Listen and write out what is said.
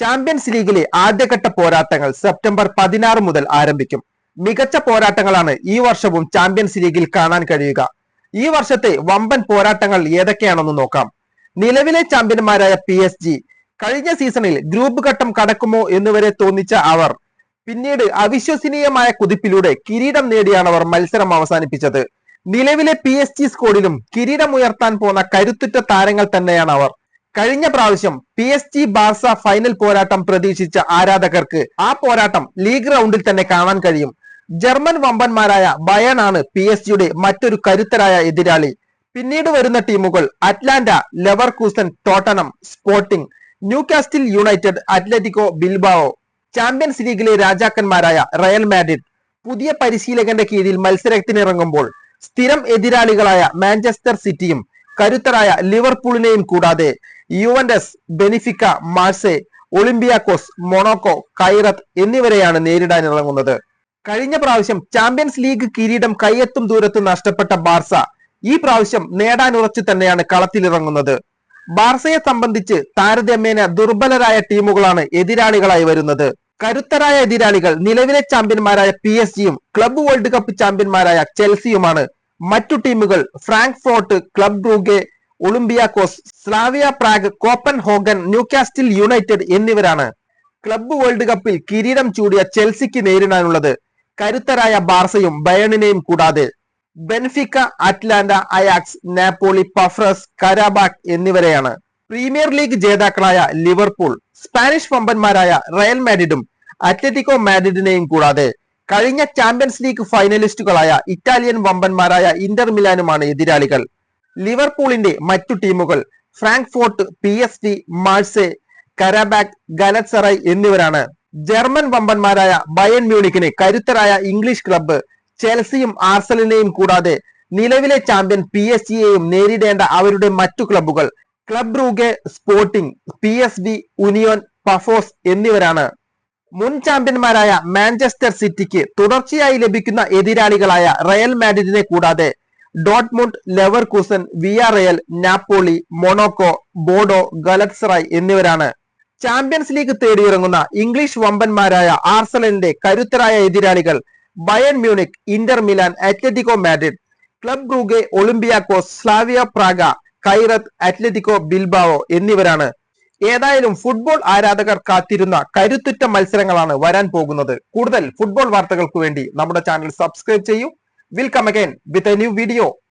Champions ലീഗിലെ ആദ്യഘട്ട പോരാട്ടങ്ങൾ സെപ്റ്റംബർ പതിനാറ് മുതൽ ആരംഭിക്കും. മികച്ച പോരാട്ടങ്ങളാണ് ഈ വർഷവും ചാമ്പ്യൻസ് ലീഗിൽ കാണാൻ കഴിയുക. ഈ വർഷത്തെ വമ്പൻ പോരാട്ടങ്ങൾ ഏതൊക്കെയാണെന്ന് നോക്കാം. നിലവിലെ ചാമ്പ്യന്മാരായ പി എസ് ജി കഴിഞ്ഞ സീസണിൽ ഗ്രൂപ്പ് ഘട്ടം കടക്കുമോ എന്നുവരെ തോന്നിച്ച അവർ പിന്നീട് അവിശ്വസനീയമായ കുതിപ്പിലൂടെ കിരീടം നേടിയാണ് അവർ മത്സരം അവസാനിപ്പിച്ചത്. നിലവിലെ പി എസ് ജി സ്കോഡിലും കിരീടമുയർത്താൻ പോന്ന കരുത്തുറ്റ താരങ്ങൾ തന്നെയാണ് അവർ. കഴിഞ്ഞ പ്രാവശ്യം P S G Barca final പോരാട്ടം പ്രതീക്ഷിച്ച ആരാധകർക്ക് ആ പോരാട്ടം ലീഗ് റൗണ്ടിൽ തന്നെ കാണാൻ കഴിയും. ജർമ്മൻ വമ്പന്മാരായ ബയൺ ആണ് പി എസ് ജിയുടെ മറ്റൊരു കരുത്തരായ എതിരാളി. പിന്നീട് വരുന്ന ടീമുകൾ Atalanta Leverkusen Tottenham Sporting Newcastle United Atletico Bilbao Champions ലീഗിലെ രാജാക്കന്മാരായ റയൽ മാഡ്രിഡ് പുതിയ പരിശീലകന്റെ കീഴിൽ മത്സരത്തിനിറങ്ങുമ്പോൾ സ്ഥിരം എതിരാളികളായ മാഞ്ചസ്റ്റർ സിറ്റിയും കരുത്തരായ ലിവർപൂളിനെയും കൂടാതെ Juventus Benfica Marseille Olympiacos Monaco Kairat എന്നിവരെയാണ് നേരിടാൻ ഇറങ്ങുന്നത്. കഴിഞ്ഞ പ്രാവശ്യം ചാമ്പ്യൻസ് ലീഗ് കിരീടം കയ്യെത്തും ദൂരത്ത് നഷ്ടപ്പെട്ട ബാർസ ഈ പ്രാവശ്യം നേടാനുറച്ചു തന്നെയാണ് കളത്തിലിറങ്ങുന്നത് ബാർസയെ സംബന്ധിച്ച് താരതമ്യേന ദുർബലരായ ടീമുകളാണ് എതിരാളികളായി വരുന്നത്. കരുത്തരായ എതിരാളികൾ നിലവിലെ ചാമ്പ്യന്മാരായ പി എസ് ജിയും ക്ലബ് വേൾഡ് കപ്പ് ചാമ്പ്യന്മാരായ ചെൽസിയുമാണ് മറ്റു ടീമുകൾ Frankfurt club Brugge Olympiacos Slavia Prague Copenhagen Newcastle United എന്നിവരാണ് ക്ലബ്ബ് വേൾഡ് കപ്പിൽ കിരീടം ചൂടിയ ചെൽസിക്ക് നേരിടാനുള്ളത്. കരുത്തരായ ബാർസയും ബയണിനെയും കൂടാതെ Benfica Atalanta Ajax Napoli Pafos Qarabag എന്നിവരെയാണ്. പ്രീമിയർ ലീഗ് ജേതാക്കളായ ലിവർപൂൾ സ്പാനിഷ് വമ്പന്മാരായ റയൽ മാഡ്രിഡും അത്ലറ്റിക്കോ മാഡ്രിഡിനെയും കൂടാതെ കഴിഞ്ഞ ചാമ്പ്യൻസ് ലീഗ് ഫൈനലിസ്റ്റുകളായ ഇറ്റാലിയൻ വമ്പന്മാരായ ഇന്റർ മിലാനുമാണ് എതിരാളികൾ. ലിവർപൂളിന്റെ മറ്റു ടീമുകൾ Frankfurt P S T Marseille Qarabag Galatasaray എന്നിവരാണ്. ജർമ്മൻ വമ്പന്മാരായ ബയൺ മ്യൂണിക്കിന് കരുത്തരായ ഇംഗ്ലീഷ് ക്ലബ്ബ് ചെൽസിയും ആർസലിനെയും കൂടാതെ നിലവിലെ ചാമ്പ്യൻ പി എസ് ജിയെയും നേരിടേണ്ട അവരുടെ മറ്റു ക്ലബ്ബുകൾ Club Brugge Sporting P S V Union Pafos എന്നിവരാണ്. മുൻ ചാമ്പ്യന്മാരായ മാഞ്ചസ്റ്റർ സിറ്റിക്ക് തുടർച്ചയായി ലഭിക്കുന്ന എതിരാളികളായ റയൽ മാഡ്രിഡിനെ കൂടാതെ Dortmund Leverkusen Villarreal Napoli Monaco Bodo Galatasaray എന്നിവരാണ്. ചാമ്പ്യൻസ് ലീഗ് തേടിയിറങ്ങുന്ന ഇംഗ്ലീഷ് വമ്പന്മാരായ ആർസലിന്റെ കരുത്തരായ എതിരാളികൾ Bayern Munich Inter Milan Atletico Madrid Club Brugge Olympiacos Slavia Prague Kairat Atletico Bilbao എന്നിവരാണ്. ഏതായാലും ഫുട്ബോൾ ആരാധകർ കാത്തിരുന്ന കരുത്തുറ്റ മത്സരങ്ങളാണ് വരാൻ പോകുന്നത്. കൂടുതൽ ഫുട്ബോൾ വാർത്തകൾക്ക് വേണ്ടി നമ്മുടെ ചാനൽ സബ്സ്ക്രൈബ് ചെയ്യൂ. Will come again with a new video.